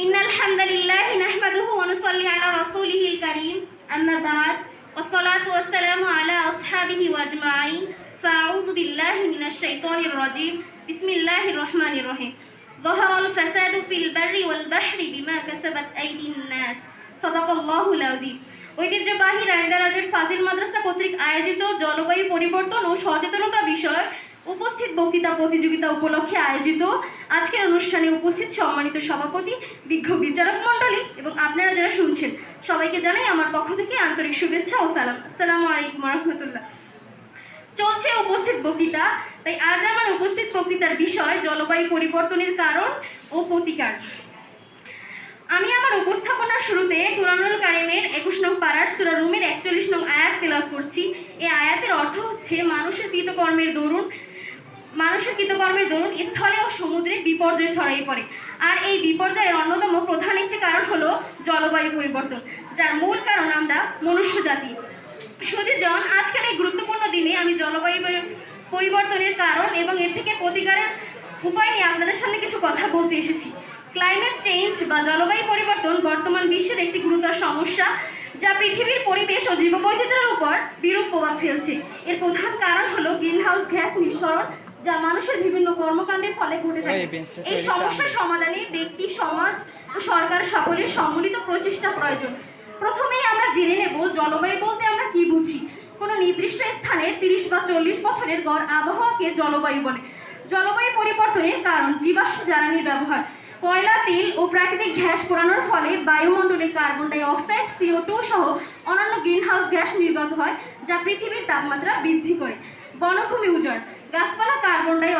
إن الحمد لله نحمده ونصلي على رسوله الكريم أما بعد والصلاة والسلام على أصحابه وأجمعين فأعوذ بالله من الشيطان الرجيم بسم الله الرحمن الرحيم ظهر الفساد في البر والبحر بما كسبت أيدي الناس صدق الله العظيم ঐতিহ্যবাহী রায়দারাজের ফাজিল মাদ্রাসা কর্তৃক আয়োজিত জলবায়ু পরিবর্তন ও সচেতনতা বিষয়ক উপস্থিত বক্তৃতা প্রতিযোগিতা উপলক্ষে আয়োজিত আজকের অনুষ্ঠানে উপস্থিত সম্মানিত সভাপতি, বিজ্ঞ বিচারক মণ্ডলী এবং আপনারা যারা শুনছেন, সবাইকে জানাই আমার পক্ষ থেকে আন্তরিক শুভেচ্ছা ও সালাম। আসসালামু আলাইকুম রহমতুল্লাহ। চলছে উপস্থিত বক্তৃতা, তাই আজ আমার উপস্থিত বক্তৃতার বিষয় জলবায়ু পরিবর্তনের কারণ ও প্রতিকার। আমি আমার উপস্থাপনার শুরুতে কুরআনুল কারিমের একুশ নং পাড়ার সুরা রুমের একচল্লিশ নং আয়াত তেলাওয়াত করছি। এই আয়াতের অর্থ হচ্ছে মানুষের কৃতকর্মের দরুন মানুষের কৃতকর্মের দরুন স্থলে ও সমুদ্রে বিপর্যয় ছড়িয়ে পড়ে। আর এই বিপর্যয়ের অন্যতম প্রধান একটি কারণ হলো জলবায়ু পরিবর্তন, যার মূল কারণ আমরা মনুষ্য জাতি। সুদীজন আজকের এই গুরুত্বপূর্ণ দিনে আমি জলবায়ু পরিবর্তনের কারণ এবং এর থেকে প্রতিকারের উপায় নিয়ে আপনাদের সামনে কিছু কথা বলতে এসেছি। ক্লাইমেট চেঞ্জ বা জলবায়ু পরিবর্তন বর্তমান বিশ্বের একটি গুরুতর সমস্যা, যা পৃথিবীর পরিবেশ ও জীববৈচিত্র্যের উপর বিরূপ প্রভাব ফেলছে। এর প্রধান কারণ হলো গ্রিনহাউস গ্যাস নিঃসরণ যা মানুষের বিভিন্ন কর্মকাণ্ডের ফলে ঘটে থাকে। এই সমস্যা সমস্যার সমাধানে ব্যক্তি সমাজ ও সরকার সকলের সম্মিলিত প্রচেষ্টা প্রয়োজন। প্রথমেই আমরা জেনে নেব জলবায়ু বলতে আমরা কি বুঝি? কোনো নির্দিষ্ট স্থানের তিরিশ বা চল্লিশ বছরের গড় আবহাওয়াকে জলবায়ু বলে। জলবায়ু পরিবর্তনের কারণ জীবাশ্ম জ্বালানির ব্যবহার। কয়লা তেল ও প্রাকৃতিক গ্যাস পোড়ানোর ফলে বায়ুমণ্ডলে carbon dioxide CO two সহ অন্যান্য গ্রিনহাউস গ্যাস নির্গত হয়, যা পৃথিবীর তাপমাত্রা বৃদ্ধি করে। বনভূমি উজাড়। গাছপালা কার্বন ডাই